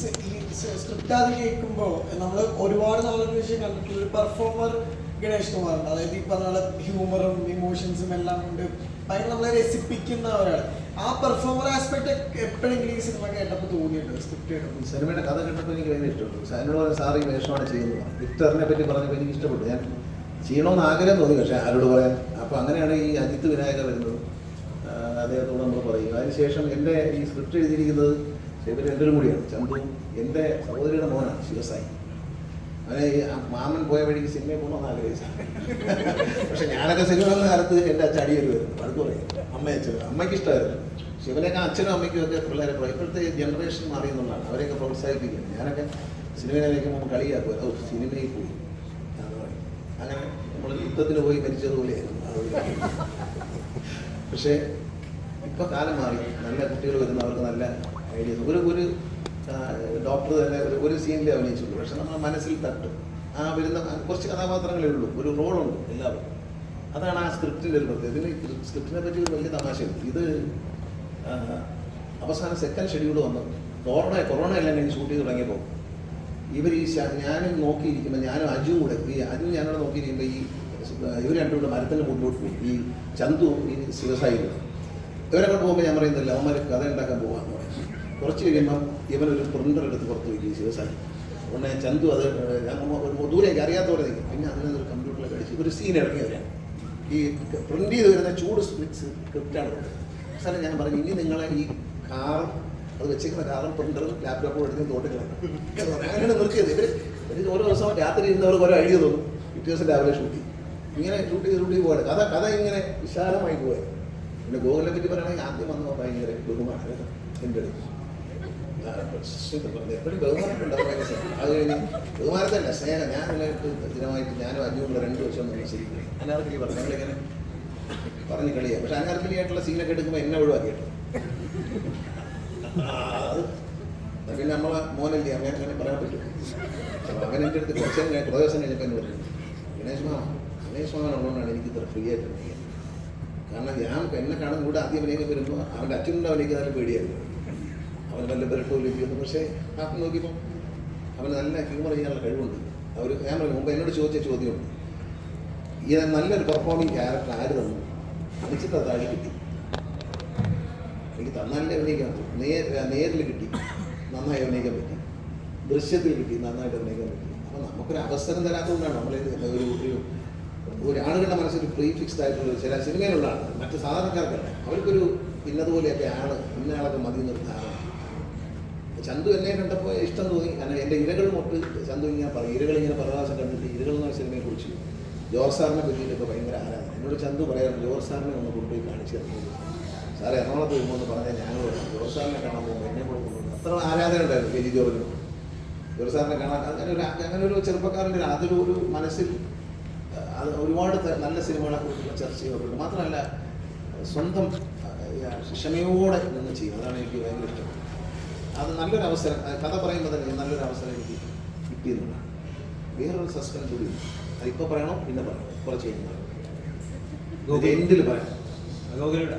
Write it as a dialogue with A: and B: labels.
A: സ്- ഈ സ്ക്രിപ്റ്റ് അത് കേൾക്കുമ്പോൾ നമ്മൾ ഒരുപാട് നാളുകൾക്ക് ശേഷം കണ്ടിട്ടുള്ള ഒരു പെർഫോമർ ഗണേഷ് കുമാറുണ്ട്. അതായത് ഈ പറഞ്ഞ ഹ്യൂമറും ഇമോഷൻസും എല്ലാം കൊണ്ട് ഭയങ്കര നമ്മളെ രസിപ്പിക്കുന്ന ഒരാൾ ആ പെർഫോമർ ആസ്പെക്ട് എപ്പോഴെങ്കിലും ഈ സിനിമ കേട്ടപ്പോൾ തോന്നിയിട്ടുണ്ട്? സ്ക്രിപ്റ്റ് കേട്ടപ്പോൾ
B: സിനിമയുടെ കഥ കേട്ടപ്പോൾ എനിക്ക് ഭയങ്കര ഇഷ്ടപ്പെട്ടു. സാറിനോട് സാർ ഈ വേഷമാണ് ചെയ്യുന്നത്. വിക്ടറിനെ പറ്റി പറഞ്ഞപ്പോൾ എനിക്ക് ഇഷ്ടപ്പെട്ടു. ഞാൻ ചെയ്യണമെന്ന് ആഗ്രഹം തോന്നി. പക്ഷേ ആരോട് പറയാൻ? അപ്പോൾ അങ്ങനെയാണ് ഈ അജിത്ത് വിനായക വരുന്നത്. അദ്ദേഹത്തോട് നമ്മൾ പറയും. അതിനുശേഷം എന്റെ ഈ സ്ക്രിപ്റ്റ് എഴുതിയിരിക്കുന്നത് എന്റെ ഒരു കൂടിയാണ് ചന്തു എന്റെ സഹോദരിയുടെ മോനാണ് ശിവസായി. അവനെ മാമൻ പോയ വഴിക്ക് സിനിമയിൽ പോകണമെന്ന് ആഗ്രഹിച്ചു. പക്ഷെ ഞാനൊക്കെ സിനിമ വന്ന കാലത്ത് എന്റെ അച്ഛൻ അടി വരുമായിരുന്നു പഴുത്ത് പറയും അമ്മ അച്ഛൻ അമ്മയ്ക്ക് ഇഷ്ടമായിരുന്നു. ശിവനൊക്കെ അച്ഛനും അമ്മയ്ക്കും ഒക്കെ പിള്ളേരെ ഇപ്പോഴത്തെ ജനറേഷൻ മാറി എന്നുള്ളതാണ്. അവരെയൊക്കെ പ്രോത്സാഹിപ്പിക്കുന്നത്. ഞാനൊക്കെ സിനിമയിലേക്ക് നമ്മൾ കളിയാക്കുക ഓ സിനിമയിൽ പോയി. അങ്ങനെ നമ്മൾ യുദ്ധത്തിന് പോയി മരിച്ചതുപോലെയായിരുന്നു. പക്ഷേ ഇപ്പൊ കാലം മാറി. നല്ല കുട്ടികൾ വരുന്ന. അവർക്ക് നല്ല ഐഡിയസ് ഒരു ഒരു ഡോക്ടർ തന്നെ ഒരു ഒരു സീനിൽ അഭിനയിച്ചുള്ളൂ പക്ഷെ നമ്മുടെ മനസ്സിൽ തട്ടും. ആ വരുന്ന കുറച്ച് കഥാപാത്രങ്ങളെ ഉള്ളൂ. ഒരു റോളുണ്ട് എല്ലാവർക്കും. അതാണ് ആ സ്ക്രിപ്റ്റിന്റെ ഒരു പ്രത്യേകത. ഇതിന് സ്ക്രിപ്റ്റിനെ പറ്റി ഒരു വലിയ തമാശയുണ്ട്. ഇത് അവസാനം സെക്കൻഡ് ഷെഡ്യൂൾ വന്നു. കൊറോണ കൊറോണ എല്ലാം കഴിഞ്ഞ് ഷൂട്ട് ചെയ്ത് തുടങ്ങിയപ്പോൾ ഇവർ ഈ ഞാനും നോക്കിയിരിക്കുമ്പോൾ ഞാനും അജുവും കൂടെ ഈ അജു ഞാനോട് നോക്കിയിരിക്കുമ്പോൾ ഈ ഇവർ രണ്ടും കൂടെ മരത്തിന്റെ മുന്നോട്ട് പോകും ഈ ചന്തു ഈ ശിവസായി ഇവരെ കൊണ്ട് പോകുമ്പോൾ ഞാൻ പറയുന്നില്ല അവന്മാർ കഥ ഉണ്ടാക്കാൻ പോകാമെന്ന് പറയും. കുറച്ച് കഴിയുമ്പം ഇവനൊരു പ്രിന്റർ എടുത്ത് പുറത്ത് വയ്ക്കും ഈ ശിവസായി ഉടനെ ചന്തു അത് ദൂരേക്ക് അറിയാത്തവരെ നിൽക്കും. പിന്നെ അതിനൊരു കമ്പ്യൂട്ടറിൽ അടിച്ച് ഒരു സീൻ ഇറങ്ങി വരാം ഈ പ്രിന്റ് ചെയ്ത് വരുന്ന ചൂട് സ്ക്രിപ്റ്റ് സ്ക്രിപ്റ്റാണ് സാറേ ഞാൻ പറഞ്ഞു ഇനി നിങ്ങളെ ഈ കാറും അത് വെച്ചിരിക്കുന്ന കാറും പ്രിന്ററും ലാപ്ടോപ്പും എടുത്ത് തോട്ടിക്കണം അങ്ങനെയാണ് നിർത്തിയത്. ഇവർ ഓരോ ദിവസം രാത്രി ഇരുന്നവർക്ക് ഓരോ ഐഡിയ തോന്നും. പിറ്റേ ദിവസം രാവിലെ ഷൂട്ട് ഇങ്ങനെ ഷൂട്ട് ചെയ്ത് ഷൂട്ട് ചെയ്ത് പോകാൻ കഥ കഥ ഇങ്ങനെ വിശാലമായി പോയത് പിന്നെ ഗോകുലിനെ പറ്റി പറയുകയാണെങ്കിൽ ആദ്യം വന്ന് ഭയങ്കര ബഹുമാനം എന്റെ അടുത്ത്. ഞാൻ എന്നെ കാരണം ഞാൻ എന്നെ കാണുന്ന കൂടെ ആദ്യം വരുമ്പോൾ അവന്റെ അച്ഛനുണ്ട് പേടിയായിരുന്നു. അവൻ നല്ല ബെരട്ടോലിരിക്കുന്നു പക്ഷേ ആക്കി നോക്കിയപ്പോൾ അവന് നല്ല ഹ്യൂമർ ചെയ്യാനുള്ള കഴിവുണ്ട്. അവർ ഞാൻ മുമ്പ് എന്നോട് ചോദിച്ച ചോദ്യമുണ്ട് ഈ നല്ലൊരു പെർഫോമിങ് ക്യാരക്ടർ ആര് തന്നു അണിച്ചിട്ട് താഴെ കിട്ടി. എനിക്ക് തന്നാലേ അഭിനയിക്കാൻ പറ്റും. നേർ നേരിൽ കിട്ടി. നന്നായി അഭിനയിക്കാൻ പറ്റി. ദൃശ്യത്തിൽ കിട്ടി. നന്നായിട്ട് അഭിനയിക്കാൻ പറ്റി. അപ്പോൾ നമുക്കൊരു അവസരം തരാത്തതുകൊണ്ടാണ് നമ്മൾ ഒരു ഒരു ഒരാളുകളുടെ മനസ്സിൽ പ്രീ ഫിക്സ്ഡ് ആയിട്ടുള്ള ചില സിനിമയിലുള്ള ആളാണ് മറ്റ് സാധാരണക്കാർക്കല്ല. അവർക്കൊരു ഇന്നതുപോലെയൊക്കെ ആണ്. ഇന്നയാളൊക്കെ മതി നിർത്താനാണ് ചന്തു എന്നെ കണ്ടപ്പോൾ ഇഷ്ടം തോന്നി. കാരണം എന്റെ ഇരകൾ മൊട്ട് ചന്തു ഇങ്ങനെ പറയും ഇരകൾ ഇങ്ങനെ പ്രകാശം കണ്ടിട്ട് ഇരകൾ എന്ന സിനിമയെ കുറിച്ച് ജോർജ് സാറിനെ പറ്റിയിട്ടൊക്കെ ഭയങ്കര ആരാധന എന്നോട് ചന്തു പറയാറ് ജോർജ് സാറിനെ ഒന്ന് കൊണ്ടുപോയി കാണിച്ചു തരുന്നത് സാറേ എറണാകുളത്ത് വരുമ്പോൾ എന്ന് പറഞ്ഞാൽ ഞങ്ങൾ ജോർജ് സാറിനെ കാണാൻ പോകുമ്പോൾ എന്നെ കൂടെ കൊണ്ടുപോകും അത്ര ആരാധന ഉണ്ടായിരുന്നു കെ ജി ജോർജിന്. ജോർജ് സാറിനെ കാണാൻ അങ്ങനെ ഒരു അങ്ങനെ ഒരു ചെറുപ്പക്കാരന്റെ അതൊരു ഒരു മനസ്സിൽ അത് ഒരുപാട് നല്ല സിനിമകളെ കുറിച്ചുള്ള ചർച്ച ചെയ്യപ്പെട്ടുണ്ട് മാത്രമല്ല സ്വന്തം ക്ഷമയോടെ നിന്ന് ചെയ്യും അതാണ് എനിക്ക് ഭയങ്കര ഇഷ്ടം. അത് നല്ലൊരു അവസരം കഥ പറയുമ്പോൾ തന്നെ നല്ലൊരു അവസരം എനിക്ക് കിട്ടിയിരുന്നു വേറൊരു സസ്പെൻസ് കൂടി. അത് ഇപ്പോൾ പറയണോ? പിന്നെ പറയണം? കുറച്ച് കഴിഞ്ഞ് പറയണം. എൻഡിൽ പറയാം
C: ഗോകുലയുടെ